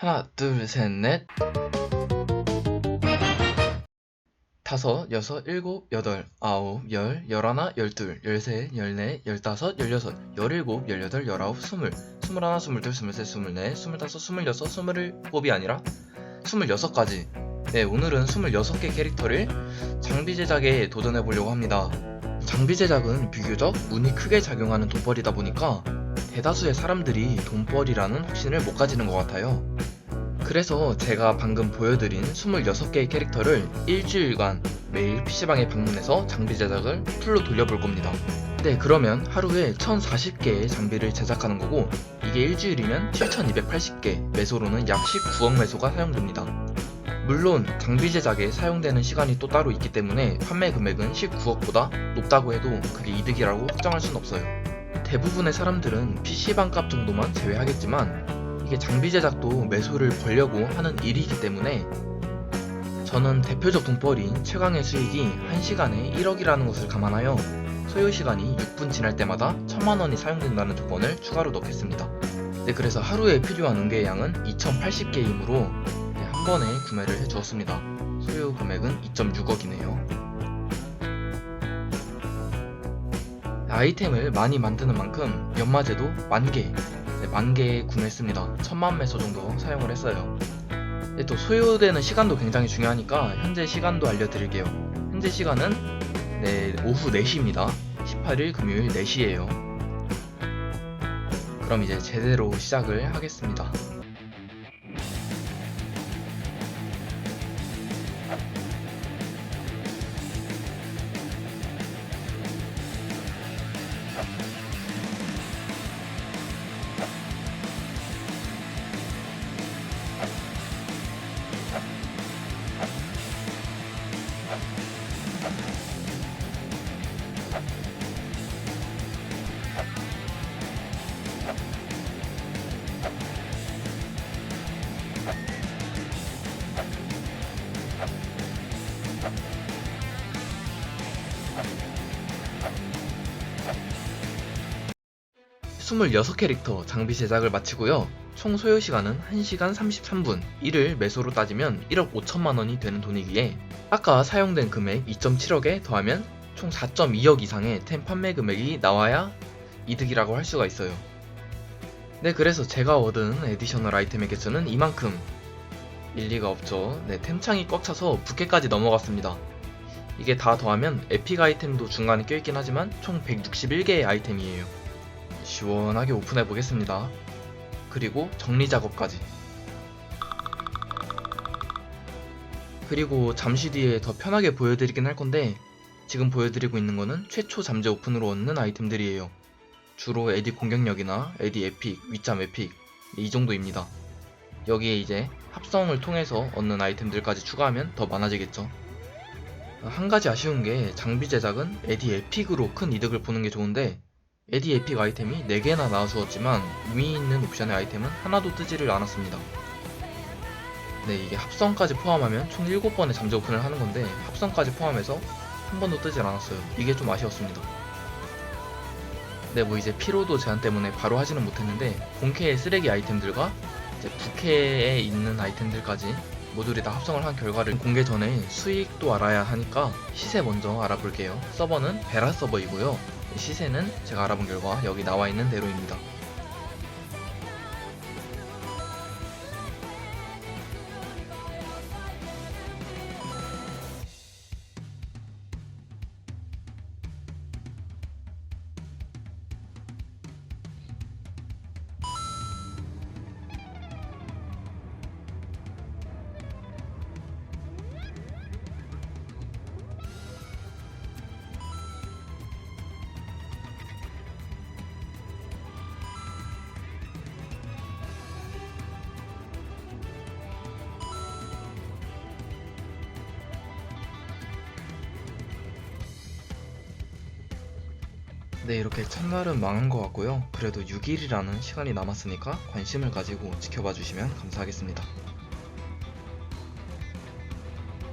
하나, 둘, 셋, 넷. 다섯, 여섯, 일곱, 여덟, 아홉, 열, 열하나, 열둘, 열셋, 열넷, 열다섯, 열여섯, 열일곱, 열여덟, 열아홉, 스물, 스물하나, 스물둘, 스물셋, 스물넷, 스물다섯, 스물여섯, 스물일곱이 아니라 스물여섯까지. 네, 오늘은 스물여섯 개 캐릭터를 장비 제작에 도전해 보려고 합니다. 장비 제작은 비교적 운이 크게 작용하는 돈벌이다 보니까 대다수의 사람들이 돈벌이라는 확신을 못 가지는 것 같아요. 그래서 제가 방금 보여드린 26개의 캐릭터를 일주일간 매일 PC방에 방문해서 장비 제작을 풀로 돌려볼 겁니다. 네, 그러면 하루에 1040개의 장비를 제작하는 거고, 이게 일주일이면 7280개, 매소로는 약 19억 매소가 사용됩니다. 물론 장비 제작에 사용되는 시간이 또 따로 있기 때문에 판매 금액은 19억보다 높다고 해도 그게 이득이라고 확정할 순 없어요. 대부분의 사람들은 PC방 값 정도만 제외하겠지만 이게 장비 제작도 매수를 벌려고 하는 일이기 때문에 저는 대표적 돈벌이인 최강의 수익이 1시간에 1억이라는 것을 감안하여 소요 시간이 6분 지날 때마다 1000만원이 사용된다는 조건을 추가로 넣겠습니다. 네, 그래서 하루에 필요한 은개의 양은 2080개이므로 한 번에 구매를 해주었습니다. 소요 금액은 2.6억이네요. 아이템을 많이 만드는 만큼 연마제도 만개, 네, 만개 구매했습니다. 천만 매소 정도 사용을 했어요. 근데 또 소요되는 시간도 굉장히 중요하니까 현재 시간도 알려드릴게요. 현재 시간은 네, 오후 4시입니다. 18일 금요일 4시예요. 그럼 이제 제대로 시작을 하겠습니다. (26 캐릭터) 장비 제작을 마치고요. 총 소요 시간은 1시간 33분. 이를 매소로 따지면 1억 5천만원이 되는 돈이기에 아까 사용된 금액 2.7억에 더하면 총 4.2억 이상의 템 판매 금액이 나와야 이득이라고 할 수가 있어요. 네 그래서 제가 얻은 에디셔널 아이템의 개수는 이만큼. 일리가 없죠. 네 템창이 꽉 차서 부캐까지 넘어갔습니다. 이게 다 더하면 에픽 아이템도 중간에 껴있긴 하지만 총 161개의 아이템이에요 시원하게 오픈해 보겠습니다. 그리고 정리 작업까지. 그리고 잠시 뒤에 더 편하게 보여드리긴 할 건데 지금 보여드리고 있는 거는 최초 잠재 오픈으로 얻는 아이템들이에요. 주로 에디 공격력이나 에디 에픽, 윗잠 에픽 이 정도입니다. 여기에 이제 합성을 통해서 얻는 아이템들까지 추가하면 더 많아지겠죠. 한 가지 아쉬운 게 장비 제작은 에디 에픽으로 큰 이득을 보는 게 좋은데 에디 에픽 아이템이 4개나 나와주었지만 의미 있는 옵션의 아이템은 하나도 뜨지를 않았습니다. 네, 이게 합성까지 포함하면 총 7번의 잠재 오픈을 하는 건데 합성까지 포함해서 한 번도 뜨질 않았어요. 이게 좀 아쉬웠습니다. 네, 뭐 이제 피로도 제한 때문에 바로 하지는 못했는데 본캐의 쓰레기 아이템들과 이제 부캐에 있는 아이템들까지 모듈이 다 합성을 한 결과를 공개 전에 수익도 알아야 하니까 시세 먼저 알아볼게요. 서버는 베라 서버이고요. 시세는 제가 알아본 결과 여기 나와 있는 대로입니다. 네, 이렇게 첫날은 망한 것 같고요. 그래도 6일이라는 시간이 남았으니까 관심을 가지고 지켜봐 주시면 감사하겠습니다.